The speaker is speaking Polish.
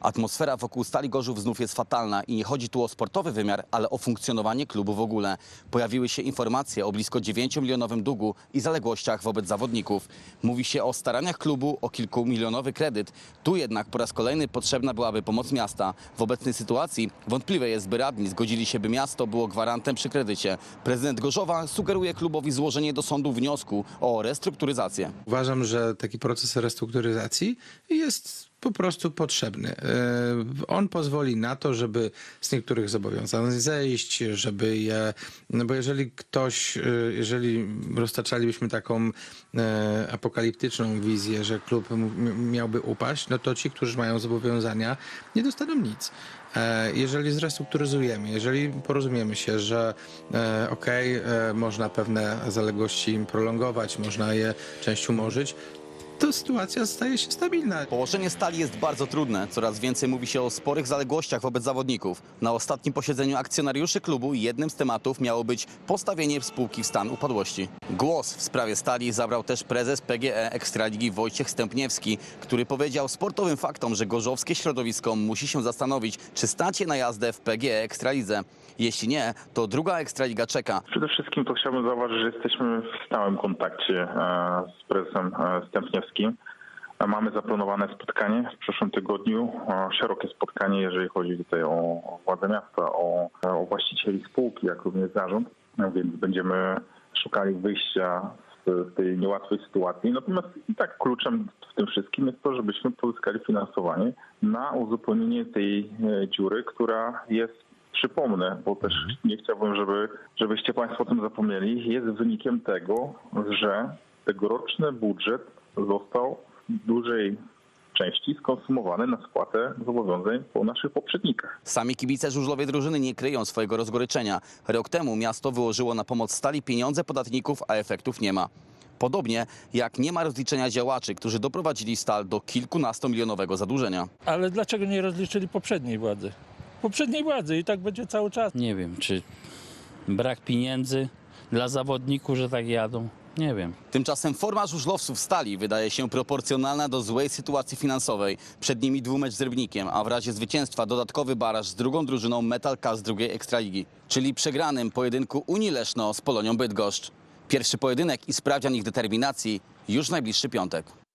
Atmosfera wokół Stali Gorzów znów jest fatalna i nie chodzi tu o sportowy wymiar, ale o funkcjonowanie klubu w ogóle. Pojawiły się informacje o blisko 9-milionowym długu i zaległościach wobec zawodników. Mówi się o staraniach klubu o kilkumilionowy kredyt. Tu jednak po raz kolejny potrzebna byłaby pomoc miasta. W obecnej sytuacji wątpliwe jest, by radni zgodzili się, by miasto było gwarantem przy kredycie. Prezydent Gorzowa sugeruje klubowi złożenie do sądu wniosku o restrukturyzację. Uważam, że taki proces restrukturyzacji jest po prostu potrzebny. E, On pozwoli na to, żeby z niektórych zobowiązań zejść, żeby je, no bo jeżeli ktoś, e, jeżeli roztaczalibyśmy taką e, apokaliptyczną wizję, że klub miałby upaść, no to ci, którzy mają zobowiązania, nie dostaną nic. Jeżeli zrestrukturyzujemy, jeżeli porozumiemy się, że e, można pewne zaległości prolongować, można je część umorzyć, to sytuacja staje się stabilna. Położenie stali jest bardzo trudne. Coraz więcej mówi się o sporych zaległościach wobec zawodników. Na ostatnim posiedzeniu akcjonariuszy klubu jednym z tematów miało być postawienie spółki w stan upadłości. Głos w sprawie stali zabrał też prezes PGE Ekstraligi Wojciech Stępniewski, który powiedział sportowym faktom, że gorzowskie środowisko musi się zastanowić, czy stać je na jazdę w PGE Ekstralidze. Jeśli nie, to druga Ekstraliga czeka. Przede wszystkim to chciałbym zauważyć, że jesteśmy w stałym kontakcie e, z prezesem e, Stępniewskim. Mamy zaplanowane spotkanie w przyszłym tygodniu, e, szerokie spotkanie, jeżeli chodzi tutaj o władze miasta, o, o właścicieli spółki, jak również zarząd, więc będziemy szukali wyjścia z tej niełatwej sytuacji. Natomiast i tak kluczem w tym wszystkim jest to, żebyśmy pozyskali finansowanie na uzupełnienie tej e, dziury, która jest przypomnę, bo też nie chciałbym, żeby, żebyście Państwo o tym zapomnieli, jest wynikiem tego, że tegoroczny budżet został w dużej części skonsumowany na spłatę zobowiązań po naszych poprzednikach. Sami kibice żużlowej drużyny nie kryją swojego rozgoryczenia. Rok temu miasto wyłożyło na pomoc stali pieniądze podatników, a efektów nie ma. Podobnie jak nie ma rozliczenia działaczy, którzy doprowadzili stal do kilkunastomilionowego zadłużenia. Ale dlaczego nie rozliczyli poprzedniej władzy? Poprzedniej władzy i tak będzie cały czas. Nie wiem, czy brak pieniędzy dla zawodników, że tak jadą. Nie wiem. Tymczasem forma żużlowców stali wydaje się proporcjonalna do złej sytuacji finansowej. Przed nimi dwumecz z Rybnikiem, a w razie zwycięstwa dodatkowy baraż z drugą drużyną Metal K z drugiej Ekstraligi, czyli przegranym pojedynku Unii Leszno z Polonią Bydgoszcz. Pierwszy pojedynek i sprawdzian ich determinacji już najbliższy piątek.